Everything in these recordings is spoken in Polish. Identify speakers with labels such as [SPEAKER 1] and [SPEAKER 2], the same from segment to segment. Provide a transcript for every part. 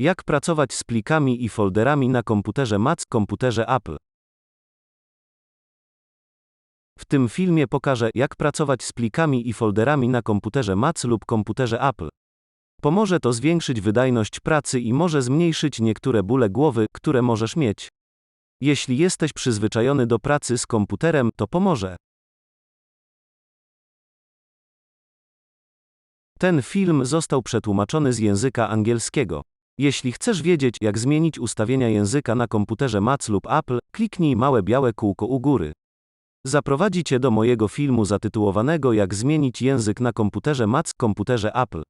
[SPEAKER 1] Jak pracować z plikami i folderami na komputerze Mac, komputerze Apple. W tym filmie pokażę, jak pracować z plikami i folderami na komputerze Mac lub komputerze Apple. Pomoże to zwiększyć wydajność pracy i może zmniejszyć niektóre bóle głowy, które możesz mieć. Jeśli jesteś przyzwyczajony do pracy z komputerem, to pomoże. Ten film został przetłumaczony z języka angielskiego. Jeśli chcesz wiedzieć, jak zmienić ustawienia języka na komputerze Mac lub Apple, kliknij małe białe kółko u góry. Zaprowadzi cię do mojego filmu zatytułowanego Jak zmienić język na komputerze Mac, komputerze Apple.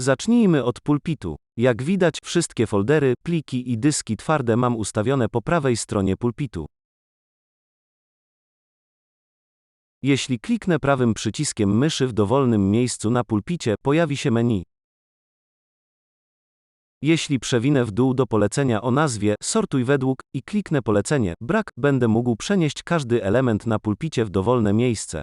[SPEAKER 1] Zacznijmy od pulpitu. Jak widać, wszystkie foldery, pliki i dyski twarde mam ustawione po prawej stronie pulpitu. Jeśli kliknę prawym przyciskiem myszy w dowolnym miejscu na pulpicie, pojawi się menu. Jeśli przewinę w dół do polecenia o nazwie Sortuj według i kliknę polecenie Brak, będę mógł przenieść każdy element na pulpicie w dowolne miejsce.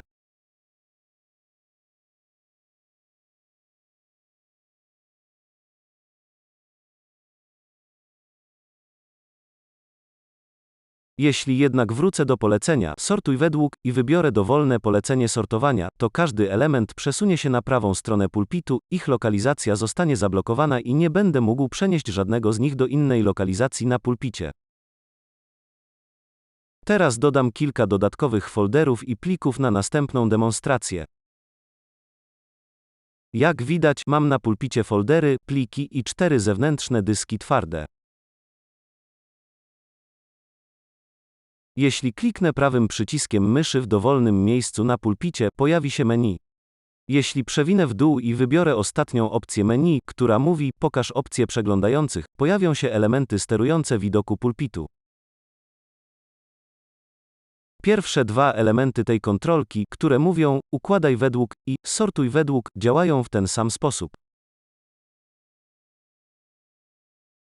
[SPEAKER 1] Jeśli jednak wrócę do polecenia Sortuj według i wybiorę dowolne polecenie sortowania, to każdy element przesunie się na prawą stronę pulpitu, ich lokalizacja zostanie zablokowana i nie będę mógł przenieść żadnego z nich do innej lokalizacji na pulpicie. Teraz dodam kilka dodatkowych folderów i plików na następną demonstrację. Jak widać, mam na pulpicie foldery, pliki i cztery zewnętrzne dyski twarde. Jeśli kliknę prawym przyciskiem myszy w dowolnym miejscu na pulpicie, pojawi się menu. Jeśli przewinę w dół i wybiorę ostatnią opcję menu, która mówi Pokaż opcje przeglądających, pojawią się elementy sterujące widoku pulpitu. Pierwsze dwa elementy tej kontrolki, które mówią Układaj według i Sortuj według, działają w ten sam sposób.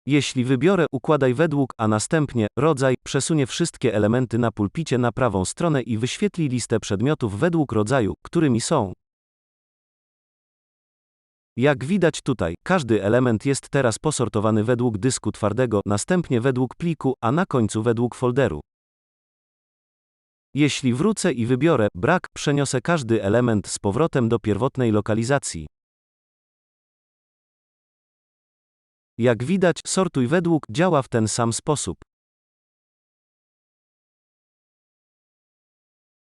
[SPEAKER 1] Jeśli wybiorę układaj według, a następnie rodzaj, przesunie wszystkie elementy na pulpicie na prawą stronę i wyświetli listę przedmiotów według rodzaju, którymi są. Jak widać tutaj, każdy element jest teraz posortowany według dysku twardego, następnie według pliku, a na końcu według folderu. Jeśli wrócę i wybiorę brak, przeniosę każdy element z powrotem do pierwotnej lokalizacji. Jak widać, sortuj według działa w ten sam sposób.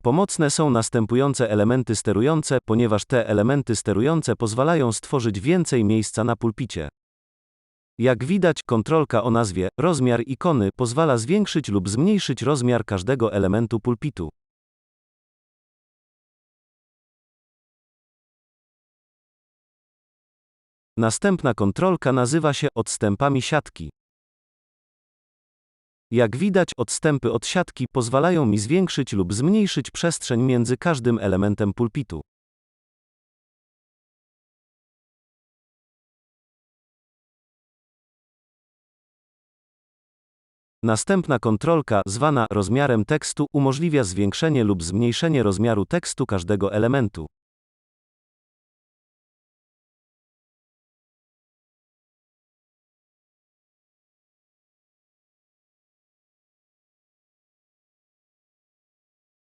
[SPEAKER 1] Pomocne są następujące elementy sterujące, ponieważ te elementy sterujące pozwalają stworzyć więcej miejsca na pulpicie. Jak widać, kontrolka o nazwie rozmiar ikony pozwala zwiększyć lub zmniejszyć rozmiar każdego elementu pulpitu. Następna kontrolka nazywa się odstępami siatki. Jak widać, odstępy od siatki pozwalają mi zwiększyć lub zmniejszyć przestrzeń między każdym elementem pulpitu. Następna kontrolka, zwana rozmiarem tekstu, umożliwia zwiększenie lub zmniejszenie rozmiaru tekstu każdego elementu.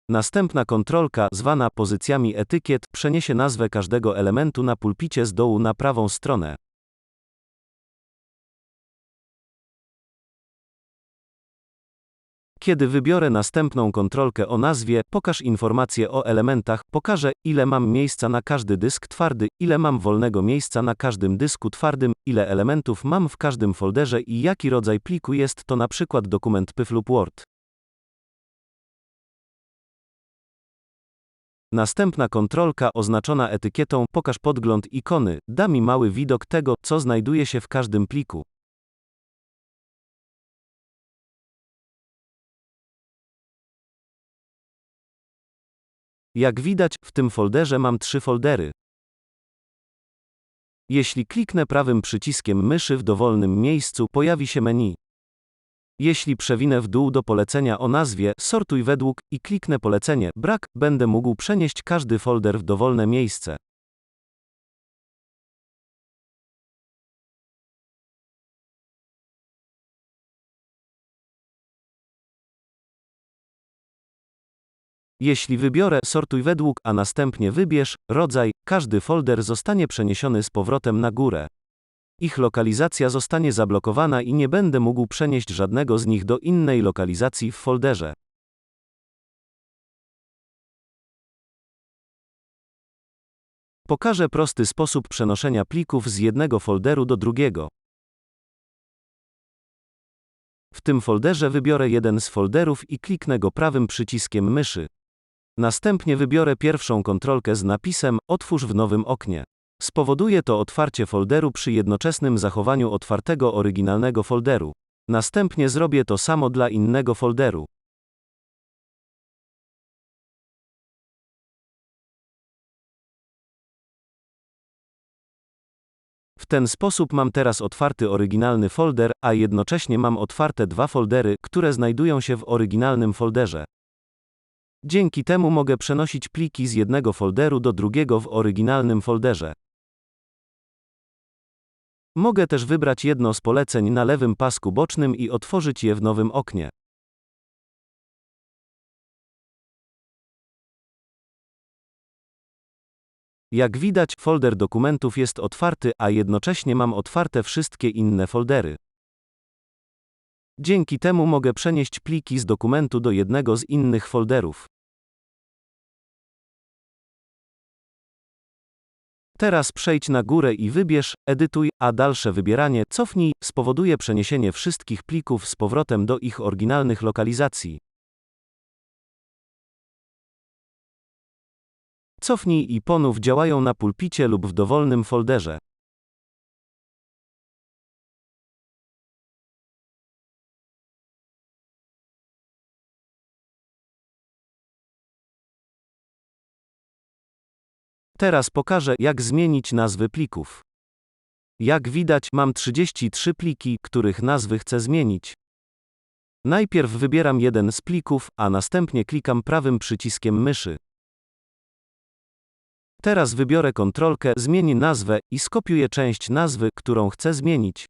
[SPEAKER 1] Następna kontrolka, zwana pozycjami etykiet, przeniesie nazwę każdego elementu na pulpicie z dołu na prawą stronę. Kiedy wybiorę następną kontrolkę o nazwie Pokaż informacje o elementach, pokażę, ile mam miejsca na każdy dysk twardy, ile mam wolnego miejsca na każdym dysku twardym, ile elementów mam w każdym folderze i jaki rodzaj pliku jest to przykład dokument PYF lub Word. Następna kontrolka oznaczona etykietą Pokaż podgląd ikony da mi mały widok tego, co znajduje się w każdym pliku. Jak widać, w tym folderze mam trzy foldery. Jeśli kliknę prawym przyciskiem myszy w dowolnym miejscu, pojawi się menu. Jeśli przewinę w dół do polecenia o nazwie Sortuj według i kliknę polecenie Brak, będę mógł przenieść każdy folder w dowolne miejsce. Jeśli wybiorę Sortuj według, a następnie wybierz rodzaj, każdy folder zostanie przeniesiony z powrotem na górę. Ich lokalizacja zostanie zablokowana i nie będę mógł przenieść żadnego z nich do innej lokalizacji w folderze. Pokażę prosty sposób przenoszenia plików z jednego folderu do drugiego. W tym folderze wybiorę jeden z folderów i kliknę go prawym przyciskiem myszy. Następnie wybiorę pierwszą kontrolkę z napisem Otwórz w nowym oknie. Spowoduje to otwarcie folderu przy jednoczesnym zachowaniu otwartego oryginalnego folderu. Następnie zrobię to samo dla innego folderu. W ten sposób mam teraz otwarty oryginalny folder, a jednocześnie mam otwarte dwa foldery, które znajdują się w oryginalnym folderze. Dzięki temu mogę przenosić pliki z jednego folderu do drugiego w oryginalnym folderze. Mogę też wybrać jedno z poleceń na lewym pasku bocznym i otworzyć je w nowym oknie. Jak widać, folder dokumentów jest otwarty, a jednocześnie mam otwarte wszystkie inne foldery. Dzięki temu mogę przenieść pliki z dokumentu do jednego z innych folderów. Teraz przejdź na górę i wybierz Edytuj, a dalsze wybieranie Cofnij spowoduje przeniesienie wszystkich plików z powrotem do ich oryginalnych lokalizacji. Cofnij i ponów działają na pulpicie lub w dowolnym folderze. Teraz pokażę, jak zmienić nazwy plików. Jak widać, mam 33 pliki, których nazwy chcę zmienić. Najpierw wybieram jeden z plików, a następnie klikam prawym przyciskiem myszy. Teraz wybiorę kontrolkę Zmień nazwę i skopiuję część nazwy, którą chcę zmienić.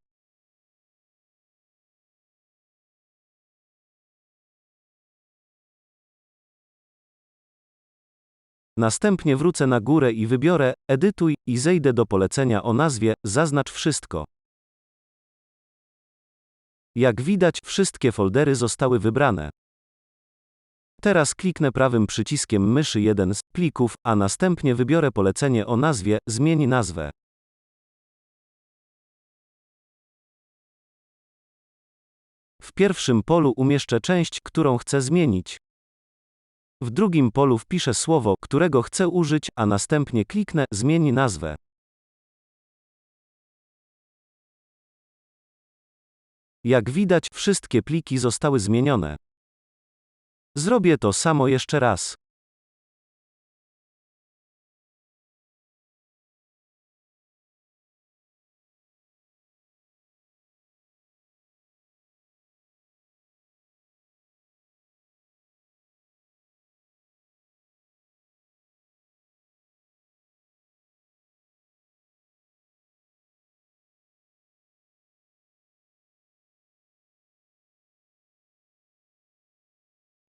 [SPEAKER 1] Następnie wrócę na górę i wybiorę Edytuj i zejdę do polecenia o nazwie Zaznacz wszystko. Jak widać, wszystkie foldery zostały wybrane. Teraz kliknę prawym przyciskiem myszy jeden z plików, a następnie wybiorę polecenie o nazwie Zmień nazwę. W pierwszym polu umieszczę część, którą chcę zmienić. W drugim polu wpiszę słowo, którego chcę użyć, a następnie kliknę Zmień nazwę. Jak widać, wszystkie pliki zostały zmienione. Zrobię to samo jeszcze raz.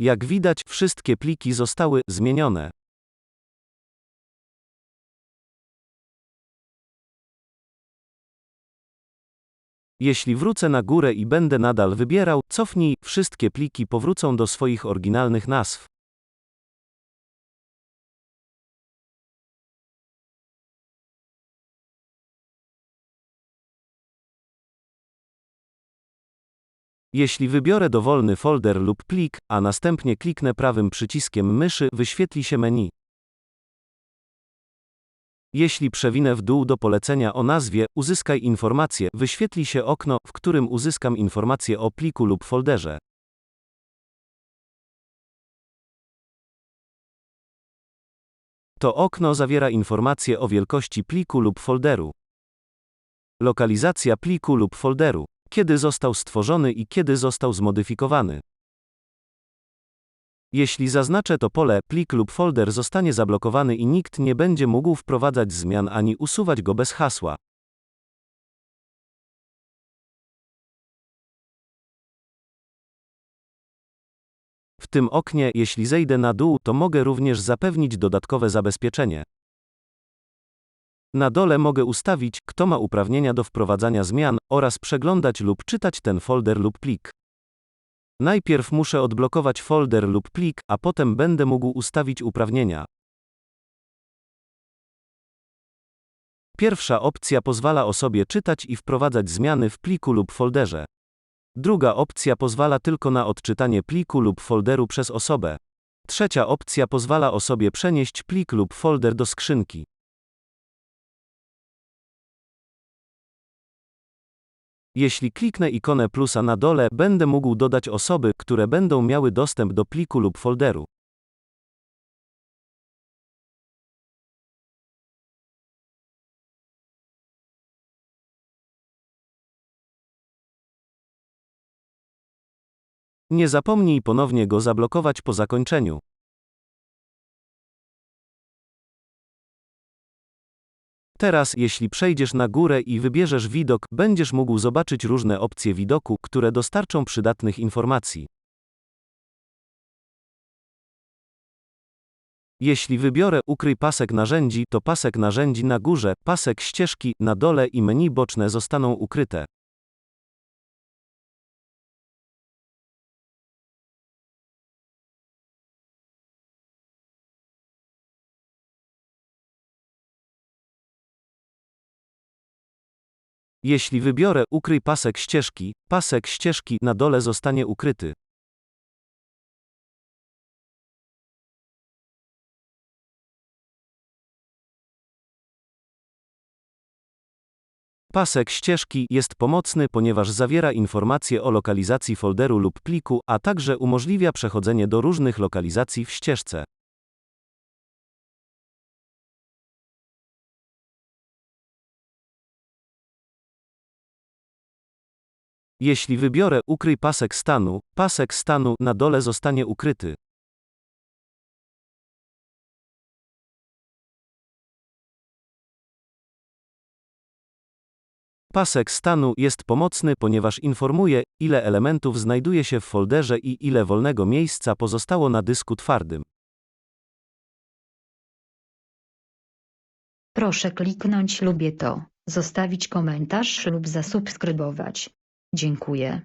[SPEAKER 1] Jak widać, wszystkie pliki zostały zmienione. Jeśli wrócę na górę i będę nadal wybierał, cofnij, wszystkie pliki powrócą do swoich oryginalnych nazw. Jeśli wybiorę dowolny folder lub plik, a następnie kliknę prawym przyciskiem myszy, wyświetli się menu. Jeśli przewinę w dół do polecenia o nazwie Uzyskaj informacje, wyświetli się okno, w którym uzyskam informacje o pliku lub folderze. To okno zawiera informacje o wielkości pliku lub folderu. Lokalizacja pliku lub folderu kiedy został stworzony i kiedy został zmodyfikowany. Jeśli zaznaczę to pole, plik lub folder zostanie zablokowany i nikt nie będzie mógł wprowadzać zmian ani usuwać go bez hasła. W tym oknie, jeśli zejdę na dół, to mogę również zapewnić dodatkowe zabezpieczenie. Na dole mogę ustawić, kto ma uprawnienia do wprowadzania zmian, oraz przeglądać lub czytać ten folder lub plik. Najpierw muszę odblokować folder lub plik, a potem będę mógł ustawić uprawnienia. Pierwsza opcja pozwala osobie czytać i wprowadzać zmiany w pliku lub folderze. Druga opcja pozwala tylko na odczytanie pliku lub folderu przez osobę. Trzecia opcja pozwala osobie przenieść plik lub folder do skrzynki. Jeśli kliknę ikonę plusa na dole, będę mógł dodać osoby, które będą miały dostęp do pliku lub folderu. Nie zapomnij ponownie go zablokować po zakończeniu. Teraz, jeśli przejdziesz na górę i wybierzesz widok, będziesz mógł zobaczyć różne opcje widoku, które dostarczą przydatnych informacji. Jeśli wybiorę Ukryj pasek narzędzi, to pasek narzędzi na górze, pasek ścieżki na dole i menu boczne zostaną ukryte. Jeśli wybiorę Ukryj pasek ścieżki, pasek ścieżki na dole zostanie ukryty. Pasek ścieżki jest pomocny, ponieważ zawiera informacje o lokalizacji folderu lub pliku, a także umożliwia przechodzenie do różnych lokalizacji w ścieżce. Jeśli wybiorę Ukryj pasek stanu, pasek stanu na dole zostanie ukryty. Pasek stanu jest pomocny, ponieważ informuje, ile elementów znajduje się w folderze i ile wolnego miejsca pozostało na dysku twardym.
[SPEAKER 2] Proszę kliknąć lubię to, zostawić komentarz lub zasubskrybować. Dziękuję.